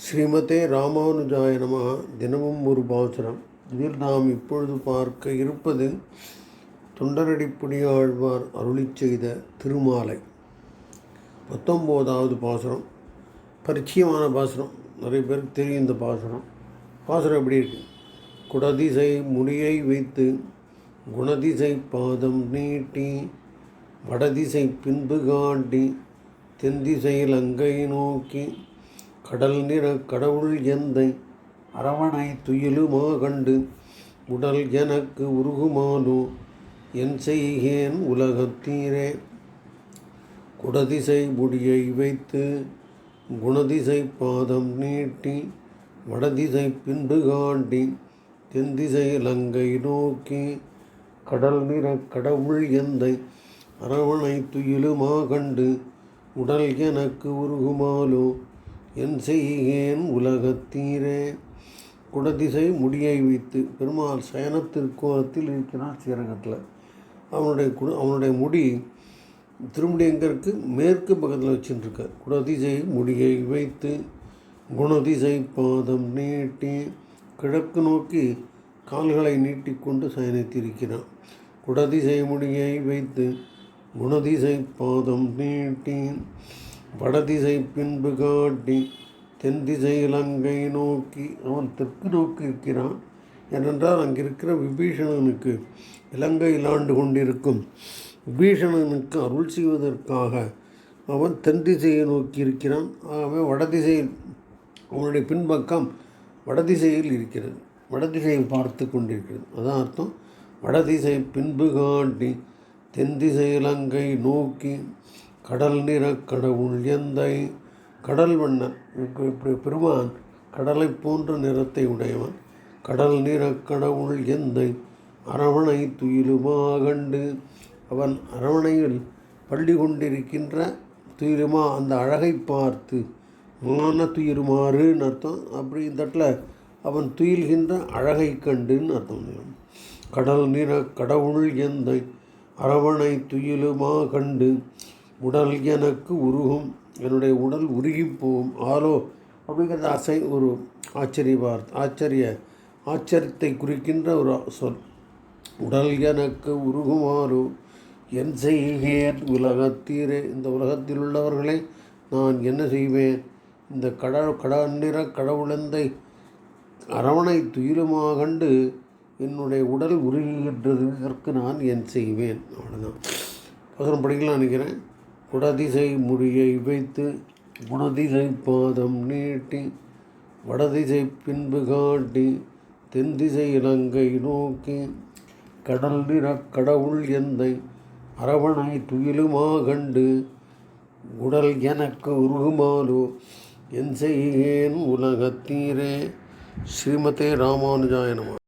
ஸ்ரீமதே ராமானுஜாய நமக தினமும் ஒரு பாசுரம். இதில் நாம் இப்பொழுது பார்க்க இருப்பது தொண்டரடிப்புடியாழ்வார் அருளிச் செய்த திருமாலை. பத்தொம்போதாவது பாசுரம். பரிச்சயமான பாசுரம். நிறைய பேருக்கு தெரியும் இந்த பாசுரம். பாசுரம் எப்படி இருக்கு? குடதிசை முடியை வைத்து குணதிசை பாதம் நீட்டி வடதிசை பின்பு காட்டி தென்திசையில் அங்கை நோக்கி கடல் நிற கடவுள் எந்தை அரவணை துயிலுமா கண்டு உடல் எனக்கு உருகுமானோ? என் செய்கேன் உலகத்தீரே குடதிசை முடியை வைத்து குணதிசை பாதம் நீட்டி வடதிசை பின்பு காண்டி தென்திசை லங்கை நோக்கி கடல் நிற கடவுள் எந்தை அரவணை துயிலுமா கண்டு உடல் எனக்கு உருகுமாலோ என் செய்கேன் உலகத்தீரே குடதிசை முடியை வைத்து பெருமாள் சயனத்திற்கோலத்தில் இருக்கிறான் ஸ்ரீரங்கத்தில். அவனுடைய குடு அவனுடைய முடி திருமுடி எங்கே இருக்குது மேற்கு பக்கத்தில் வச்சுட்டுருக்கார் குடதிசை முடியை வைத்து குணதிசை பாதம் நீட்டி கிழக்கு நோக்கி கால்களை நீட்டிக்கொண்டு சயனித்திருக்கிறான். குடதிசை முடியை வைத்து குணதிசை பாதம் நீட்டி வடதிசை பின்பு காட்டி தென் திசை இலங்கை நோக்கி அவன் தெற்கு நோக்கி இருக்கிறான். ஏனென்றால் அங்கே இருக்கிற விபீஷணனுக்கு இலங்கையில் ஆண்டு கொண்டிருக்கும். விபீஷணனுக்கு அருள் செய்வதற்காக அவன் தென் திசையை நோக்கி இருக்கிறான். ஆகவே வடதிசையில் அவனுடைய பின்பக்கம் வடதிசையில் இருக்கிறது. வடதிசையை பார்த்து கொண்டிருக்கிறது. அதான் அர்த்தம். வடதிசை பின்பு காட்டி தென் திசை இலங்கை நோக்கி கடல் நிற கடவுள் எந்தை? கடல் வண்ணன் இப்படி பெருமான் கடலை போன்ற நிறத்தை உடையவன். கடல் நிற கடவுள் எந்தை? அரவணை துயிலுமா கண்டு அவன் அரவணையில் பள்ளி கொண்டிருக்கின்ற துயிலுமா? அந்த அழகை பார்த்து மான துயிலுமாறுன்னு அர்த்தம். அப்படி இந்த இடத்துல அவன் துயில்கின்ற அழகை கண்டுன்னு அர்த்தம். கடல் நிற கடவுள் எந்தை? அரவணை துயிலுமா கண்டு உடல் எனக்கு உருகும் என்னுடைய உடல் உருகி போகும். ஆலோ அப்படிங்கிறது அசை ஒரு ஆச்சரிய வார்த்தை ஆச்சரிய ஆச்சரியத்தை குறிக்கின்ற ஒரு சொல். உடல் எனக்கு உருகுமாறு என் செய்கிறேன் உலகத்தீரே. இந்த உலகத்தில் உள்ளவர்களை நான் என்ன செய்வேன்? இந்த கடல் கடல் நிற கடவுளந்தை அரவணை துயிலுமாக கண்டு என்னுடைய உடல் உருகுகின்றது இதற்கு நான் என் செய்வேன். அவ்வளோதான் பசரம் படிக்கலாம் நினைக்கிறேன். குடதிசை முடியை வைத்து குணதிசை பாதம் நீட்டி வடதிசை பின்பு காட்டி தென்திசை இலங்கை நோக்கி கடல் நிற கடவுள் எந்தை அரவணை துயிலுமா கண்டு உடல் எனக்கு உருகுமாலோ? என் செய்கேன் உலகத்தீரே ஸ்ரீமதே ராமானுஜாயனமா